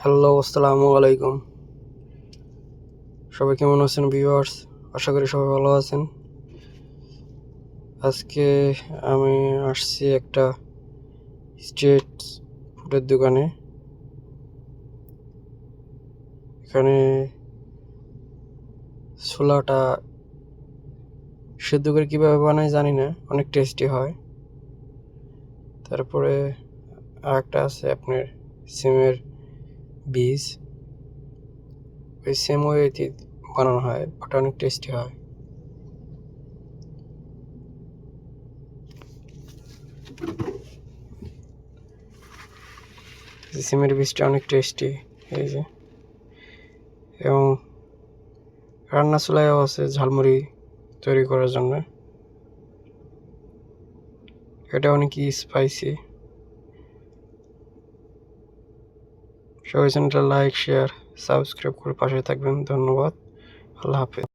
Hello, আসসালামু আলাইকুম। সবাই কেমন আছেন ভিউয়ার্স আশা করি সবাই ভালো আছেন। আজকে আমি আসছি একটা স্ট্রিট ফুডের দোকানে। এখানে ছোলাটা সেদ্ধ করে কীভাবে বানায় জানি না, অনেক টেস্টি হয়। তারপরে আর একটা আছে আপনার সিমের বীজ। ওই সেম ওয়েতে বানানো হয় বাট অনেক টেস্টি হয়। সিমের বীজটা অনেক টেস্টি এই যে। এবং রান্না চুলাইও আছে ঝালমুড়ি তৈরি করার জন্য। এটা অনেক স্পাইসি সবাই চ্যানেলটা লাইক শেয়ার সাবস্ক্রাইব করে পাশে থাকবেন। ধন্যবাদ। আল্লাহ হাফেজ।